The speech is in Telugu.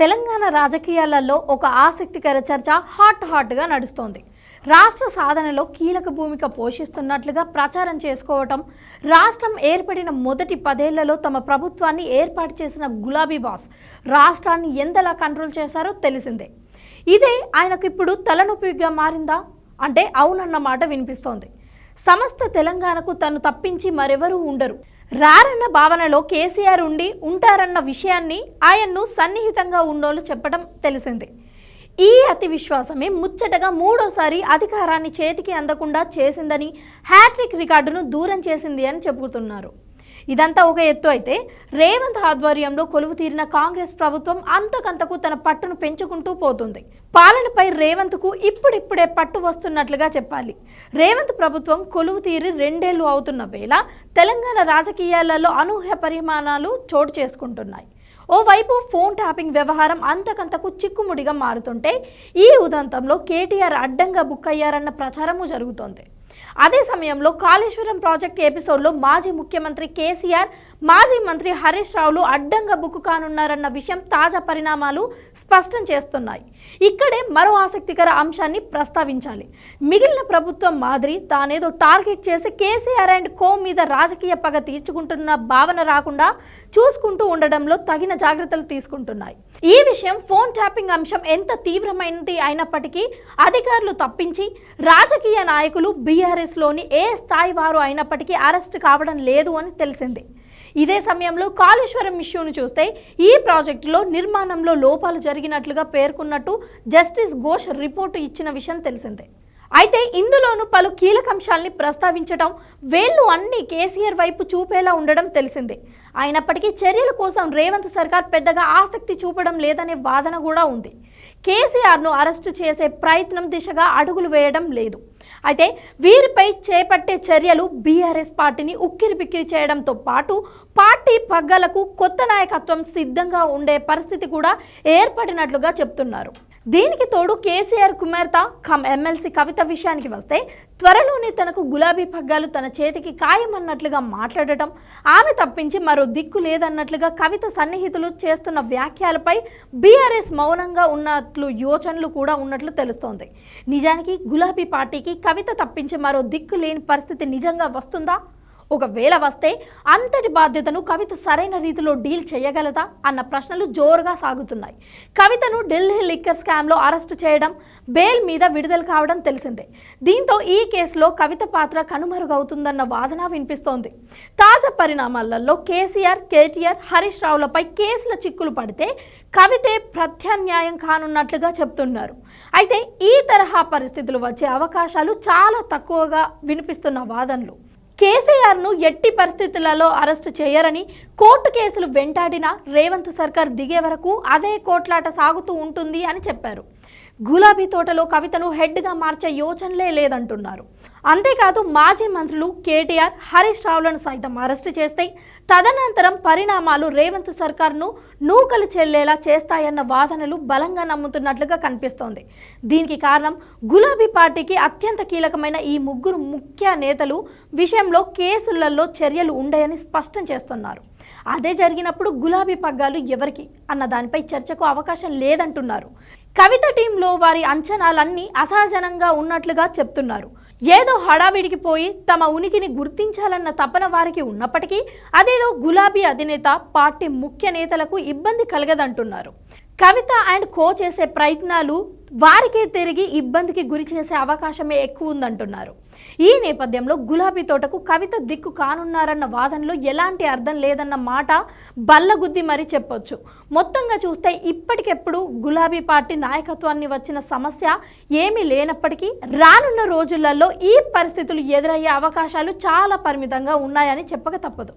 తెలంగాణ రాజకీయాలలో ఒక ఆసక్తికర చర్చ హాట్ హాట్గా నడుస్తోంది. రాష్ట్ర సాధనలో కీలక భూమిక పోషిస్తున్నట్లుగా ప్రచారం చేసుకోవటం రాష్ట్రం ఏర్పడిన మొదటి పదేళ్ళలో తమ ప్రభుత్వాన్ని ఏర్పాటు చేసిన గులాబీ బాస్ రాష్ట్రాన్ని ఎంతలా కంట్రోల్ చేశారో తెలిసిందే. ఇదే ఆయనకు ఇప్పుడు తలనొప్పిగా మారిందా? అంటే అవునన్న మాట వినిపిస్తోంది. సమస్త తెలంగాణకు తను తప్పించి మరెవరూ ఉండరు. రారన్న భావనలో కేసీఆర్ ఉండి ఉంటారన్న విషయాన్ని ఆయన్ను సన్నిహితంగా ఉన్నోళ్ళు చెప్పడం తెలిసిందే. ఈ అతి విశ్వాసమే ముచ్చటగా మూడోసారి అధికారాన్ని చేతికి అందకుండా చేసిందని హ్యాట్రిక్ రికార్డును దూరం చేసింది అని చెబుతున్నారు. ఇదంతా ఒక ఎత్తు అయితే రేవంత్ ఆధ్వర్యంలో కొలువు తీరిన కాంగ్రెస్ ప్రభుత్వం అంతకంతకు తన పట్టును పెంచుకుంటూ పోతుంది. పాలనపై రేవంత్కు ఇప్పుడిప్పుడే పట్టు వస్తున్నట్లుగా చెప్పాలి. రేవంత్ ప్రభుత్వం కొలువు తీరి రెండేళ్ళు అవుతున్న వేళ తెలంగాణ రాజకీయాలలో అనూహ్య పరిమాణాలు చోటు చేసుకుంటున్నాయి. ఓవైపు ఫోన్ ట్యాపింగ్ వ్యవహారం అంతకంతకు చిక్కుముడిగా మారుతుంటే ఈ ఉదంతంలో కేటీఆర్ అడ్డంగా బుక్ అయ్యారన్న ప్రచారము జరుగుతోంది. అదే సమయంలో కాళేశ్వరం ప్రాజెక్ట్ ఎపిసోడ్లో మాజీ ముఖ్యమంత్రి కేసీఆర్ మాజీ మంత్రి హరీష్ రావులు అడ్డంగా బుక్కు కానున్నారన్న విషయం తాజా పరిణామాలు స్పష్టం చేస్తున్నాయి. ఇక్కడే మరో ఆసక్తికర అంశాన్ని ప్రస్తావించాలి. మిగిలిన ప్రభుత్వం మాదిరి తానేదో టార్గెట్ చేసి కేసీఆర్ అండ్ కో మీద రాజకీయ పగ తీర్చుకుంటున్న భావన రాకుండా చూసుకుంటూ ఉండడంలో తగిన జాగ్రత్తలు తీసుకుంటున్నాయి. ఈ విషయం ఫోన్ ట్యాపింగ్ అంశం ఎంత తీవ్రమైనది అయినప్పటికీ అధికారులు తప్పించి రాజకీయ నాయకులు బీఆర్ఎస్లోని ఏ స్థాయి వారు అయినప్పటికీ అరెస్ట్ కావడం లేదు అని తెలిసింది. ఇదే సమయంలో కాళేశ్వరం ఇష్యూను చూస్తే ఈ ప్రాజెక్టులో నిర్మాణంలో లోపాలు జరిగినట్లుగా పేర్కొన్నట్టు జస్టిస్ ఘోష్ రిపోర్టు ఇచ్చిన విషయం తెలిసిందే. అయితే ఇందులోనూ పలు కీలకంశాల్ని ప్రస్తావించడం వేళ్ళు అన్ని కేసీఆర్ వైపు చూపేలా ఉండడం తెలిసిందే. అయినప్పటికీ చర్యల కోసం రేవంత్ సర్కార్ పెద్దగా ఆసక్తి చూపడం లేదనే వాదన కూడా ఉంది. కేసీఆర్ను అరెస్టు చేసే ప్రయత్నం దిశగా అడుగులు వేయడం లేదు. అయితే వీరిపై చేపట్టే చర్యలు బీఆర్ఎస్ పార్టీని ఉక్కిరి బిక్కిరి చేయడంతో పాటు పార్టీ పగ్గలకు కొత్త నాయకత్వం సిద్ధంగా ఉండే పరిస్థితి కూడా ఏర్పడినట్లుగా చెప్తున్నారు. దీనికి తోడు కేసీఆర్ కుమార్తె కమ్ ఎమ్మెల్సీ కవిత విషయానికి వస్తే త్వరలోనే తనకు గులాబీ పగ్గాలు తన చేతికి ఖాయమన్నట్లుగా మాట్లాడటం ఆమె తప్పించి మరో దిక్కు లేదన్నట్లుగా కవిత సన్నిహితులు చేస్తున్న వ్యాఖ్యలపై బీఆర్ఎస్ మౌనంగా ఉన్నట్లు యోచనలు కూడా ఉన్నట్లు తెలుస్తోంది. నిజానికి గులాబీ పార్టీకి కవిత తప్పించి మరో దిక్కు లేని పరిస్థితి నిజంగా వస్తుందా? ఒకవేళ వస్తే అంతటి బాధ్యతను కవిత సరైన రీతిలో డీల్ చేయగలదా అన్న ప్రశ్నలు జోరుగా సాగుతున్నాయి. కవితను ఢిల్లీ లిక్కర్ స్కామ్లో అరెస్ట్ చేయడం బెయిల్ మీద విడుదల కావడం తెలిసిందే. దీంతో ఈ కేసులో కవిత పాత్ర కనుమరుగవుతుందన్న వాదన వినిపిస్తోంది. తాజా పరిణామాలలో కేసీఆర్ కేటీఆర్ హరీష్ రావులపై కేసుల చిక్కులు పడితే కవితే ప్రత్యామ్నాయం కానున్నట్లుగా చెప్తున్నారు అయితే ఈ తరహా పరిస్థితులు వచ్చే అవకాశాలు చాలా తక్కువగా వినిపిస్తున్న వాదనలు. కేసీఆర్ను ఎట్టి పరిస్థితులలో అరెస్టు చేయరని కోర్టు కేసులు వెంటాడినా రేవంత్ సర్కార్ దిగే వరకు అదే కోట్లాట సాగుతూ ఉంటుంది అని చెప్పారు. గులాబీ తోటలో కవితను హెడ్గా మార్చే యోచనలే లేదంటున్నారు. అంతేకాదు మాజీ మంత్రులు కేటీఆర్ హరీష్ రావులను సైతం అరెస్టు చేస్తే తదనంతరం పరిణామాలు రేవంత్ సర్కార్ను నూకలు చెల్లేలా చేస్తాయన్న వాదనలు బలంగా నమ్ముతున్నట్లుగా కనిపిస్తోంది. దీనికి కారణం గులాబీ పార్టీకి అత్యంత కీలకమైన ఈ ముగ్గురు ముఖ్య నేతలు విషయంలో కేసులలో చర్యలు ఉండయని స్పష్టం చేస్తున్నారు. అదే జరిగినప్పుడు గులాబీ పగ్గాలు ఎవరికి అన్న దానిపై చర్చకు అవకాశం లేదంటున్నారు. కవిత టీంలో వారి అంచనాలన్నీ అసహజనంగా ఉన్నట్లుగా చెప్తున్నారు. ఏదో హడావిడికి పోయి తమ ఉనికిని గుర్తించాలన్న తపన వారికి ఉన్నప్పటికీ అదేదో గులాబీ అధినేత పార్టీ ముఖ్య నేతలకు ఇబ్బంది కలగదంటున్నారు. కవిత అండ్ కో చేసే ప్రయత్నాలు వారికే తిరిగి ఇబ్బందికి గురి చేసే అవకాశమే ఎక్కువ ఉందంటున్నారు ఈ నేపథ్యంలో గులాబీ తోటకు కవిత దిక్కు కానున్నారన్న వాదనలో ఎలాంటి అర్థం లేదన్న మాట బల్లగుద్ది మరీ చెప్పొచ్చు. మొత్తంగా చూస్తే ఇప్పటికెప్పుడు గులాబీ పార్టీ నాయకత్వాన్ని వచ్చిన సమస్య ఏమీ లేనప్పటికీ రానున్న రోజులలో ఈ పరిస్థితులు ఎదురయ్యే అవకాశాలు చాలా పరిమితంగా ఉన్నాయని చెప్పక తప్పదు.